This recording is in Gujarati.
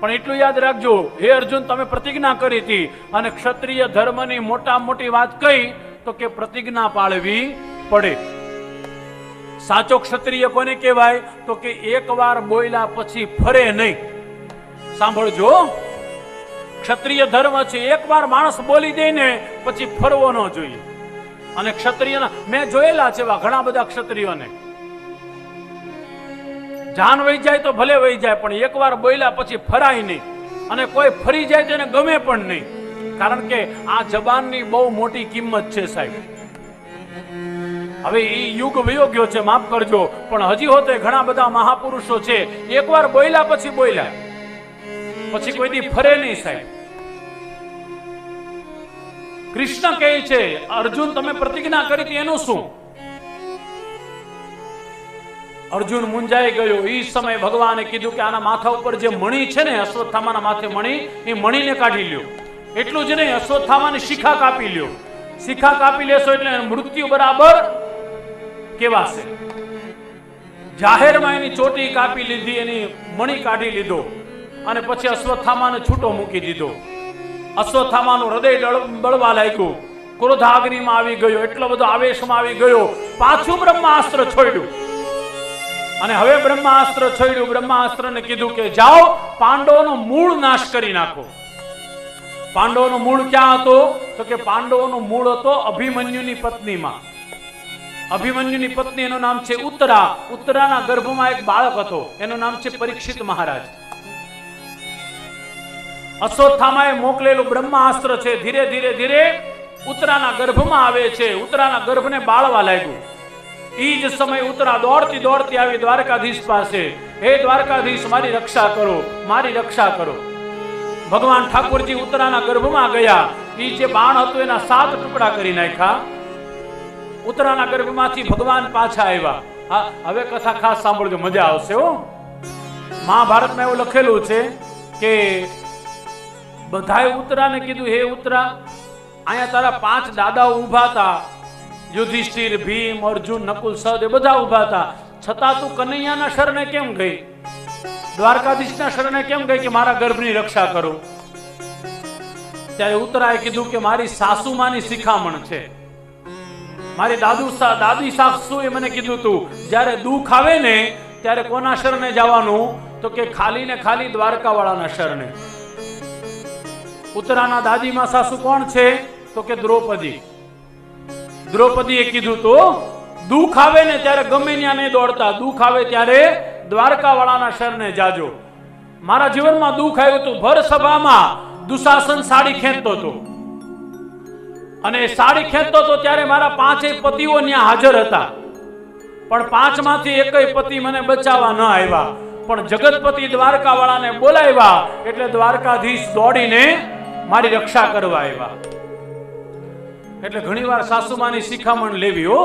પણ એટલું યાદ રાખજો, હે અર્જુન, તમે પ્રતિજ્ઞા કરી હતી અને ક્ષત્રિય ધર્મની મોટા મોટી વાત કહી તો કે પ્રતિજ્ઞા પાળવી પડે. સાચો ક્ષત્રિય કોને કહેવાય? તો કે એકવાર બોયલા પછી ફરે નહીં. સાંભળજો, ક્ષત્રિય ધર્મ છે, એકવાર માણસ બોલી દે ને પછી ફરવો ન જોઈએ. અને ક્ષત્રિયના, મેં જોયેલા છે એવા ઘણા બધા ક્ષત્રિયોને. જાન વહી જાય તો ભલે વહી જાય, પણ એકવાર બોલ્યા પછી ફરાય નહીં. અને કોઈ ફરી જાય તો એને ગમે પણ નહીં. કારણ કે આ જબાનની બહુ મોટી કિંમત છે સાહેબ. હવે એ યુગ વયો છે, માફ કરજો. પણ હજી હોતે ઘણા બધા મહાપુરુષો છે. એકવાર બોલ્યા પછી બોલ્યા. પછી કોઈ દી ફરે નહીં સાહેબ. કૃષ્ણ કહે છે, અર્જુન, તમે પ્રતિજ્ઞા કરી એનું શું? અર્જુન મુંજાઈ ગયો. એ સમયે ભગવાને કીધું કે આના માથા ઉપર જે મણી છે ને, અશ્વત્થામાના માથે મણી, એ મણીને કાઢી લ્યો. એટલું જ નહીં, અશ્વત્થામાની શિખા કાપી લ્યો. શિખા કાપી લેશો એટલે મૃત્યુ બરાબર કેવાશે જાહેરમાં એની ચોટી કાપી લીધી, એની મણી કાઢી લીધો અને પછી અશ્વત્થામાને છૂટો મૂકી દીધો. અશ્વત્થામાનું હૃદય બળવા લાગ્યું. ક્રોધાગ્નિમાં આવી ગયો, એટલો બધો આવેશમાં આવી ગયો. પાછું બ્રહ્માસ્ત્ર છોડ્યું. અને હવે બ્રહ્માસ્ત્ર છોડ્યું. બ્રહ્માસ્ત્રને કીધું કે જાઓ, પાંડવોનો મૂળ નાશ કરી નાખો. પાંડવોનો મૂળ ક્યાં હતો? તો કે પાંડવોનો મૂળ હતો અભિમન્યુની પત્નીમાં. અભિમન્યુની પત્ની એનું નામ છે ઉત્તરા. ઉત્તરાના ગર્ભમાં એક બાળક હતો. એનું નામ છે પરીક્ષિત મહારાજ. અશ્વત્થામાએ મોકલેલું બ્રહ્માસ્ત્ર છે. ધીરે ધીરે ધીરે ઉત્તરાના ગર્ભમાં આવે છે. ઉત્તરાના ગર્ભને બાળવા લાગ્યું. ઈ જ સમય ઉત્તરા દોડતી દોડતી આવી દ્વારકાધીશ પાસે. હે દ્વારકાધીશ, મારી રક્ષા કરો, મારી રક્ષા કરો. ભગવાન ઠાકોરજી ઉત્તરાના ગર્ભમાં ગયા. ઈ જે બાણ હતું એના સાત ટુકડા કરી નાખ્યા. ઉત્તરાના ગર્ભમાંથી ભગવાન પાછા આવ્યા. હા, હવે કથા ખાસ સાંભળજો, મજા આવશે હો. મહાભારતમાં એવું લખેલું છે કે બધાએ ઉત્તરાને કીધું, હે ઉત્તરા, અહીંયા તારા પાંચ દાદાઓ ઊભા હતા. યુધિષ્ઠિર, ભીમ, અર્જુન, નકુલ, સહદેવ બધા ઊભા હતા. છતાં તું કનૈયાના શરણે કેમ ગઈ? દ્વારકાધીશના શરણે કેમ ગઈ કે મારા ગર્ભની રક્ષા કરો? ત્યારે ઉત્તરાએ કીધું કે મારી સાસુમાની શિખામણ છે. મારી દાદુ દાદી સાસુએ મને કીધું તું, જ્યારે દુઃખ આવે ને, ત્યારે કોના શરણે જવાનું? તો કે ખાલી ને ખાલી દ્વારકાવાળાના શરણે. ઉત્તરાના દાદીમાં સાસુ કોણ છે? તો કે દ્રૌપદી. દ્રૌપદીએ કીધું તો, દુઃખ આવે ને ત્યારે ગમે ત્યાં નહીં દોડતા, દુઃખ આવે ત્યારે દ્વારકાવાળાના શરણે જાજો. મારા જીવનમાં દુઃખ આવ્યું હતું. ભર સભામાં દુશાસન સાડી ખેંચતો હતો. અને સાડી ખેંચતો હતો ત્યારે મારા પાંચેય પતિઓ ત્યાં હાજર હતા. પણ પાંચમાંથી એકય પતિ મને બચાવવા ન આવ્યા. પણ જગતપતિ દ્વારકાવાળાને બોલાવ્યા એટલે દ્વારકાધીશ દોડીને મારી રક્ષા કરવા આવ્યા. એટલે ઘણીવાર સાસુમાની શિખામણ લેવી હો.